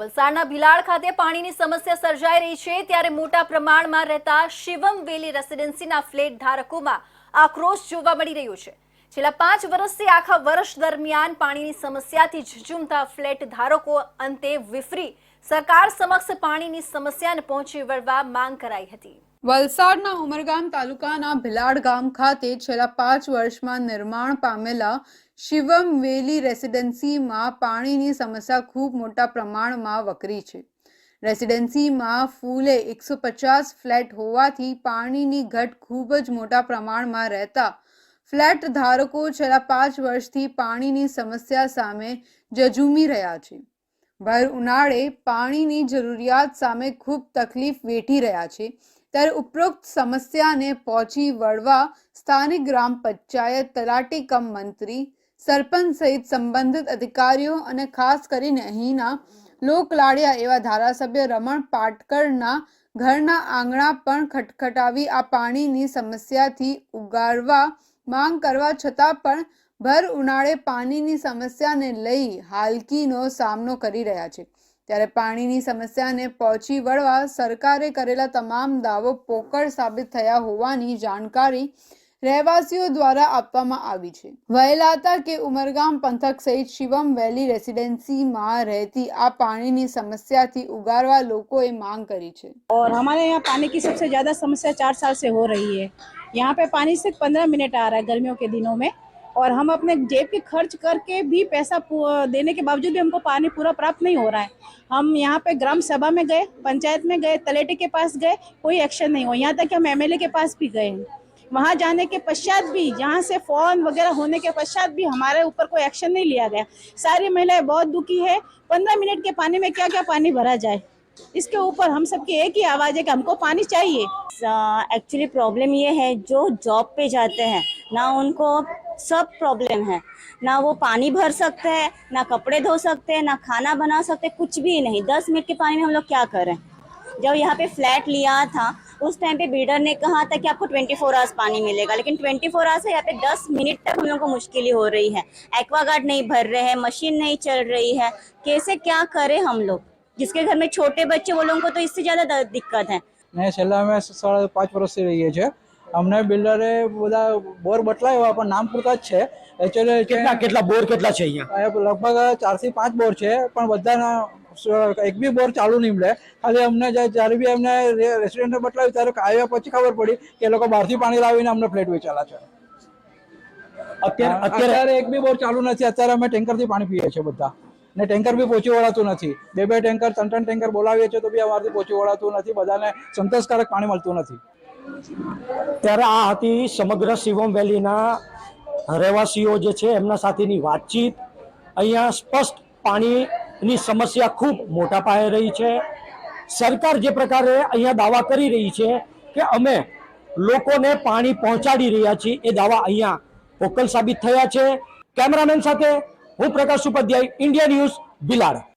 વલસાડના ભિલાડ ખાતે પાણીની સમસ્યા સર્જાઈ રહી છે ત્યારે મોટા પ્રમાણમાં રહેતા શિવમ વેલી રેસિડેન્સીના ફ્લેટ ધારકોમાં આક્રોશ જોવા મળી રહ્યો છે. છેલ્લા પાંચ વર્ષથી આખા વર્ષ દરમિયાન પાણીની સમસ્યાથી ઝઝુમતા ફ્લેટ ધારકો અંતે વિફરી. સરકાર સમક્ષ પાણીની સમસ્યાને પહોંચી વળવા માંગ કરાઈ હતી. વલસાડના ઉમરગામ તાલુકાના ભિલાડ ગામ ખાતે છેલ્લા પાંચ વર્ષમાં નિર્માણ પામેલા શિવમ વેલી રેસિડેન્સીમાં પાણીની સમસ્યા ખૂબ મોટા પ્રમાણમાં વકરી છે. રેસિડેન્સીમાં ફૂલે એકસો પચાસ ફ્લેટ હોવાથી પાણીની ઘટ ખૂબ જ મોટા પ્રમાણમાં રહેતા ફ્લેટ ધારકો છેલ્લા પાંચ વર્ષથી પાણીની સમસ્યા સામે જજુમી રહ્યા છે. ભર ઉનાળે પાણીની જરૂરિયાત સામે ખૂબ તકલીફ વેઠી રહ્યા છે. ત્યારે ઉપરોક્ત સમસ્યાને પહોંચી વળવા સ્થાનિક ગ્રામ પંચાયત, તલાટી કમ મંત્રી, સરપંચ સહિત સંબંધિત અધિકારીઓ અને ખાસ કરીને અહીંના લોકલાડિયા એવા ધારાસભ્ય રમણ પાટકરના ઘરના આંગણા પણ ખટખટાવી આ પાણીની સમસ્યાથી ઉગારવા માંગ કરવા છતાં પણ ભર ઉનાળે પાણીની સમસ્યાને લઈ હાલકીનો સામનો કરી રહ્યા છે. ત્યારે પાણીની સમસ્યાને પહોંચી વળવા સરકારે કરેલા તમામ દાવો પોકળ સાબિત થયા હોવાની જાણકારી રહેવાસીઓ દ્વારા આપવામાં આવી છે વહેલાતા કે ઉમરગામ પંથક સહિત શિવમ વેલી રેસિડેન્સીમાં રહેતી આ પાણીની સમસ્યાથી ઉગારવા લોકોએ માંગ કરી છે और हमारे यहाँ पानी की सबसे ज़्यादा समस्या चार साल से हो रही है यहाँ पे पानी सिर्फ पंद्रह मिनट आ रहा है गर्मियों के दिनों में और हम अपने जेब के खर्च करके भी पैसा देने के बावजूद भी हमको पानी पूरा प्राप्त नहीं हो रहा है। हम यहाँ पे ग्राम सभा में गए, पंचायत में गए, तलेटे के पास गए, कोई एक्शन नहीं हुआ। यहाँ तक कि हम एमएलए के पास भी गए हैं। वहाँ जाने के पश्चात भी यहाँ से फ़ोन वगैरह होने के पश्चात भी हमारे ऊपर कोई एक्शन नहीं लिया गया। सारी महिलाएँ बहुत दुखी है। पंद्रह मिनट के पानी में क्या क्या पानी भरा जाए? इसके ऊपर हम सबकी एक ही आवाज़ है कि हमको पानी चाहिए। एक्चुअली प्रॉब्लम ये है, जो जॉब पे जाते हैं, ना उनको सब प्रॉब्लम है। ना वो पानी भर सकते हैं, ना कपड़े धो सकते हैं, ना खाना बना सकते कुछ भी नहीं। दस मिनट के पानी में हम लोग क्या करें? जब यहाँ पे फ्लैट लिया था, उस टाइम पे बिल्डर ने कहा था कि आपको 24 फोर आवर्स पानी मिलेगा, लेकिन 24 फोर आवर्स है यहाँ पे 10 मिनट तक हम लोग को मुश्किल हो रही है। एक्वागार्ड नहीं भर रहे हैं मशीन नहीं चल रही है। कैसे क्या करें हम लोग? जिसके घर में छोटे बच्चे वो लोगों को तो इससे ज़्यादा द- दिक्कत है ને છેલ્લા અમે સાડા પાંચ વર્ષથી રહીએ છીએ અમને બિલ્ડરે બધા બોર બદલાયો પણ નામ પૂરતા જ છે એકચ્યુઅલી કેટલા કેટલા બોર કેટલા છે અહીંયા લગભગ ચારથી પાંચ બોર છે પણ બધાના સ- એક બી બોર ચાલુ નહીં મળે ખાલી અમને જે- જ્યારે બી અમને રેસિડેન્ટને બદલાવ્યું ત્યારે આવ્યા પછી ખબર પડી કે એ લોકો બહારથી પાણી લાવીને અમને ફ્લેટ વેચેલા છે અત્યારે અત્યારે અત્યારે એક બી બોર ચાલુ નથી અત્યારે અમે ટેન્કરથી પાણી પીએ છીએ બધા ને ટેન્કર બી પહોંચી વળાતું નથી. બે બે ટેન્કર, ત્રણ ત્રણ ટેન્કર બોલાવીએ છીએ તો બી અમારાથી પહોંચી વળાતું નથી. બધાને સંતોષકારક પાણી મળતું નથી. ત્યારે આ હતી સમગ્ર શિવમ વેલીના રહેવાસીઓ જે છે, એમના સાથેની વાતચીત. અહીંયા સ્પષ્ટ પાણીની સમસ્યા ખૂબ મોટા પાયે રહી છે. સરકાર જે પ્રકારે અહીંયા દાવા કરી રહી છે કે અમે લોકોને પાણી પહોંચાડી રહ્યા છીએ, એ દાવા અહીંયા પોકલ સાબિત થયા છે. કેમેરામેન સાથે હું પ્રકાશ ઉપાધ્યાય ઇન્ડિયા ન્યૂઝ બિલાડ